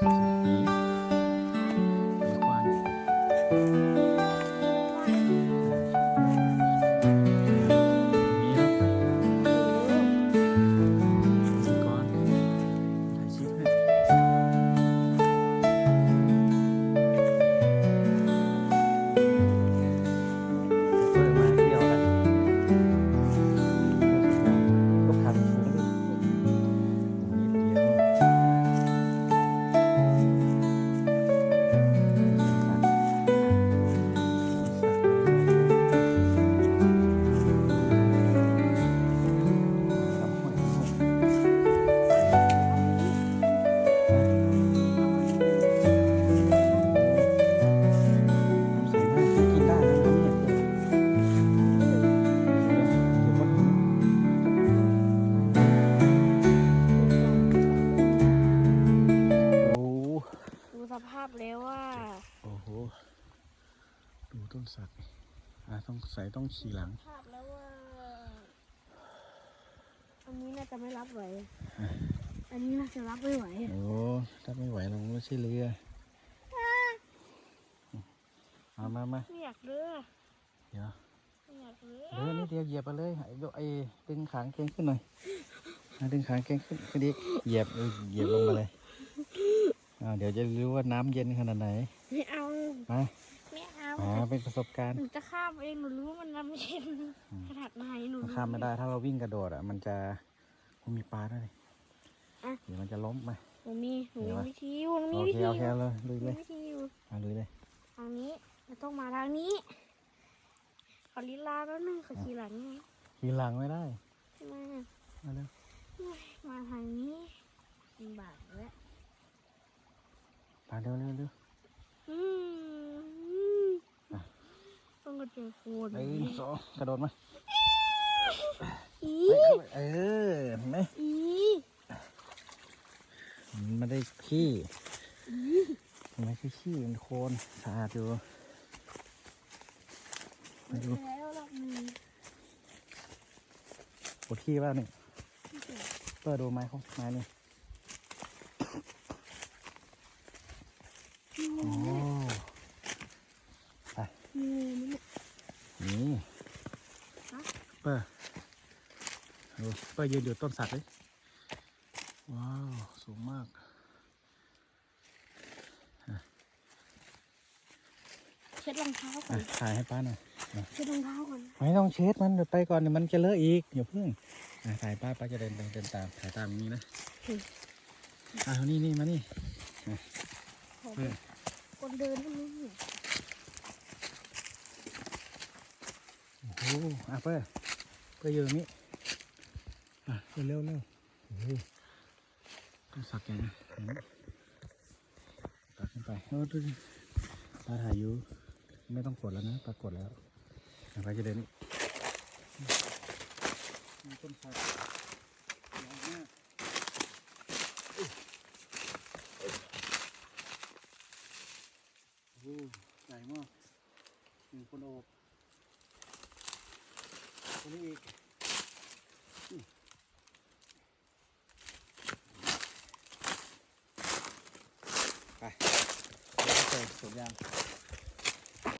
ก็ ดูต้นสักอะต้องใส่ต้องขี่หลังสภาพแล้วว่าอันนี้น่าจะไม่รับไหว อันนี้น่าจะรับไม่ไหว โอ้ถ้าไม่ไหวเราไม่ใช่เรือมามามาไม่อยากเรือเดี๋ยวไม่อยากเรือเรือนี่เดียวเหยียบไปเลยไอ้ยกไอ้ดึงขางเกงขึ้นหน่อยอะดึงขางเกงขึ้นขึ้นอีกเหยียบเออเหยียบลงมาเลยอ่าเดี๋ยวจะรู้ว่าน้ำเย็นขนาดไหนไม่เอามา ไม่เอาอ่าเป็นประสบการณ์หนูจะข้ามเองหนูรู้ว่ามันน้ำเย็นขนาดไหนหนูมันรู้ ข้ามไม่ได้ ถ้าเราวิ่งกระโดดอะ มันจะมันมีปลาด้วยอะ เดี๋ยวมันจะล้มไปหนูมีหนูเดี๋ยวมีวะวิธีอยู่หนูโอมีวิเคธีอโอยู่เคเลยลุยหนูเลมียวิธีอยู่อะลุยเลยทางนี้เราต้องมาทางนี้ขอลีลาแป๊บนึงขอขี่หลังไงขี่หลังไม่ได้ใช่ไหมมาเร็วมาทางนี้ลำบากแล้วมาเร็วเร็วเร็ว อืมต้อง กระเจอโคนหนึ่งสองกระโดดมาอีเฮ้ยเข้าไปเออเห็นไหมอีมันไม่ได้ขี้มันไม่ใช่ขี้มันโคลนสะอาดอยู่มาดูแล้วรอบหนึงปวดขี้บ้างนี่เปิดดูไม้เขาไม้นี่โอ้ งูมันเนี่ย นี่ ฮะ เปิดดูเปิดยืนอยู่ต้นสักเลย ว้าว สูงมากเช็ดรองเท้าก่ออะนถ่ายให้ป้าหน่อยเช็ดรองเท้าก่อนไม่ต้องเช็ดมันเดี๋ยวไปก่อนเดี๋ยวมันจะเลอะอีกอย่าเพิ่งอะถ่ายป้าป้าจะเดินไปเดินตามถ่ายตามอย่างนี้นะอะเอานี่นี่มานี่ขอเออคนเดินให้รู้เนี่ยโอ้โหอะเปิ้ล เปิ้ลอยู่ตรงนี้ อะเร็วเร็วเร็วโอ้โหต้องสักแกนะเห็นไหมตักขึ้นไปโอ้ดูดิป้าถ่ายอยู่ ไม่ต้องกดแล้วนะป้ากดแล้วอะป้าจะเดินนี่มีต้นสักยาวมากโอ้โหใหญ่มากหนึ่งคนโอบ คนนี้อีกอืมไปเดี๋ยวไปเจอสวนยาง